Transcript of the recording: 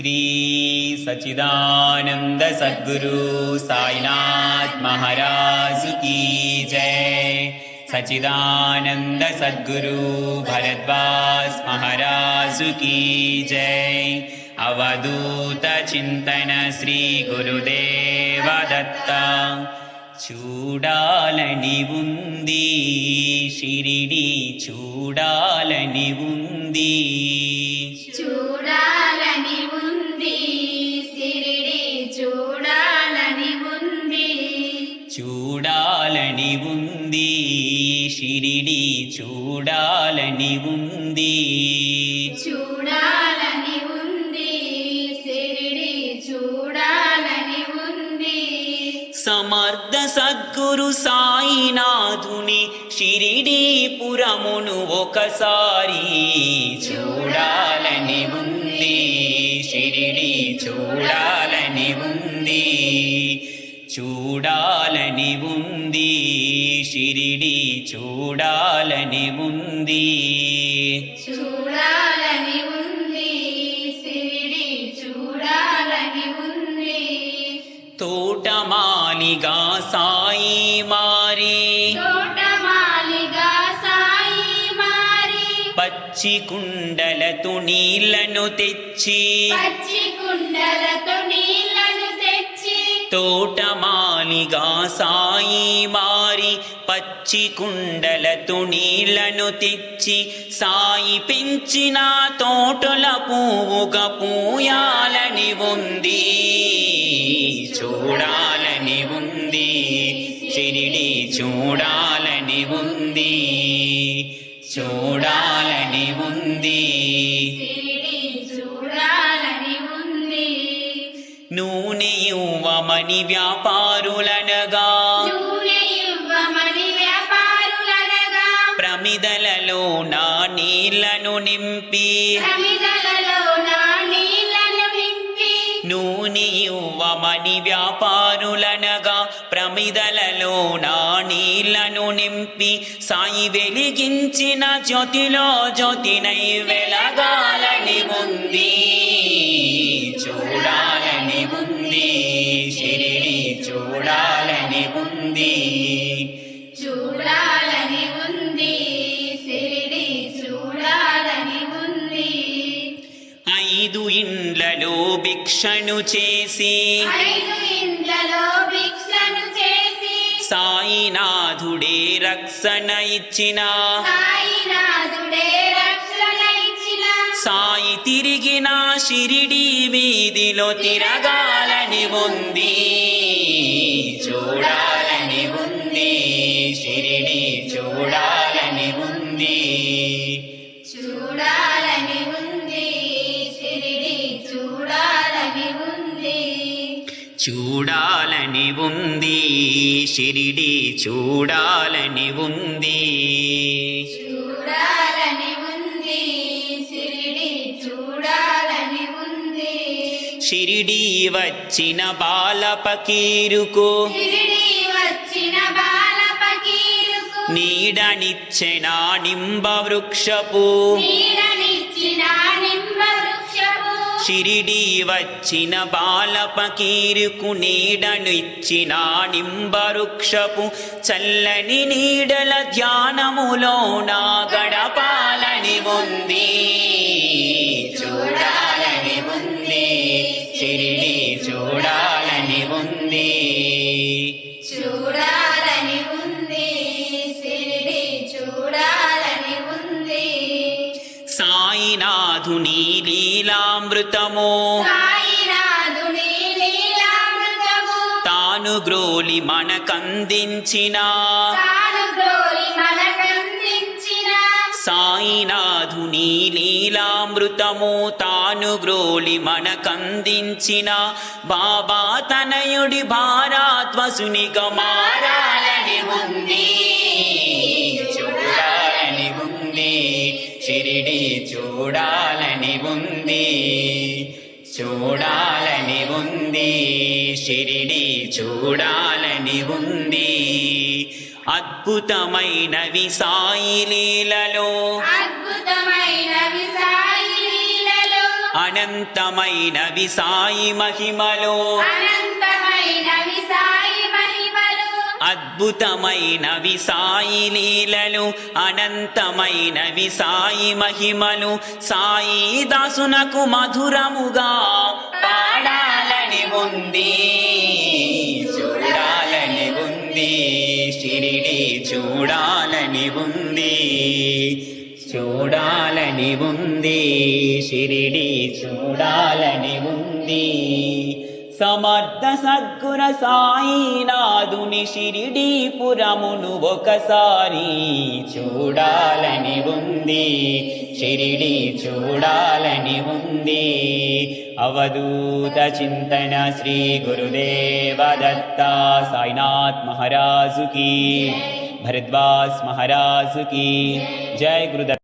श्री सच्चिदानंद सद्गुरु साईनाथ महाराज की जय सच्चिदानंद सद्गुरु भरद्वाज महाराज की जय अवधूत चिंतन श्री गुरुदेव दत्ता చూడాలని ఉంది షిరిడి చూడాలని ఉంది షిరిడి చూడాలని ఉంది. చూడాలని ఉంది. సిరిడి చూడాలని ఉంది. సమర్థ సద్గురు సాయినాథుని షిరిడీపురమును ఒకసారి చూడాలని ఉంది. షిరిడి చూడాలని ఉంది. చూడాలని ఉంది. షిరిడి చూడాలని ఉంది. చూడాలని ఉంది. సిరిడి చూడాలని ఉంది. తోటమాలిగా సాయి మారి. తోటమాలిగా సాయి మారి. పచ్చి కుండలతో నీళ్ళను తెచ్చి. పచ్చి కుండలతో నీళ్ళను తోటమాలిగా సాయి మారి పచ్చి కుండలతో నీళ్ళను తెచ్చి సాయి పెంచిన తోటల పువ్వుగా పూయాలని ఉంది. చూడాలని ఉంది. చిరిడి చూడాలని ఉంది. చూడాలని ఉంది. నూనె ఇవ్వమని వ్యాపారులనగా. ప్రమిదలలో నా నీళ్ళను నింపి. ప్రమిదలలో నా నీళ్ళను నింపి. నూనె ఇవ్వమని వ్యాపారులనగా. ప్రమిదలలో నా నీళ్ళను నింపి. సాయి వెలిగించిన జ్యోతిలో జ్యోతినై వెలగాలని ఉంది. చూడాలని ఉంది. చూడాలని ఉంది. సిరిడి చూడాలని ఉంది. ఐదు ఇండ్లలో భిక్షను చేసి ఐదు ఇండ్లలో భిక్షను చేసి సాయినాథుడే రక్షణ ఇచ్చిన సాయినాథుడే రక్షణ ఇచ్చిన. సాయి తిరిగిన షిరిడి వీధిలో తిరగాలని ఉంది. చూడాలని ఉంది షిరిడి చూడాలని ఉంది. చూడాలని ఉంది సిరిడి చూడాలని ఉంది. చూడాలని ఉంది షిరిడి చూడాలని ఉంది. చూడాలని షిరిడి వచ్చిన బాల పకీరుకు నీడనిచ్చెన నింబ వృక్షపు. నీడనిచ్చిన షిరిడి వచ్చిన బాల పకీరుకు నీడను ఇచ్చిన నింబ వృక్షపు. చల్లని నీడల ధ్యానములో నా గడపాలని ఉంది. ఉంది షిరిడి చూడాలని ఉంది. చూడాలని ఉంది. సిరిడి చూడాలని ఉంది. సాయినాథుని లీలామృతము. సాయినాథుని లీలామృతము. తాను గ్రోలి మనకందించిన. తాను గ్రోలి మనకందించిన. సాయినాథుని లీలామృతము. తాను గ్రోలి మనకందించిన బాబా తనయుడి భారాత్వసునిగా మారాలని ఉంది. చూడాలని ఉంది. షిరిడి చూడాలని ఉంది. చూడాలని ఉంది. షిరిడి చూడాలని ఉంది. అద్భుతమైనవి సాయి లీలలో సాయి లీలలో అనంతమైనవి సాయి మహిమలు. అనంతమైనవి సాయి మహిమలు. అద్భుతమైనవి సాయి లీలలు అనంతమైనవి సాయి మహిమలు సాయి దాసునకు మధురముగా పాడాలని ఉంది. చూడాలని ఉంది షిరిడి చూడాలని ఉంది. చూడాలని ఉంది షిరిడి చూడాలని ఉంది. సమర్థ సద్గుర సాయినాథుని షిరిడీపురమును ఒకసారి చూడాలని ఉంది షిరిడి చూడాలని ఉంది. అవధూత చింతన శ్రీ గురుదేవ దత్త సాయినాథ్ మహారాజుకి భరద్వాజ్ మహారాజుకి జయ గురుద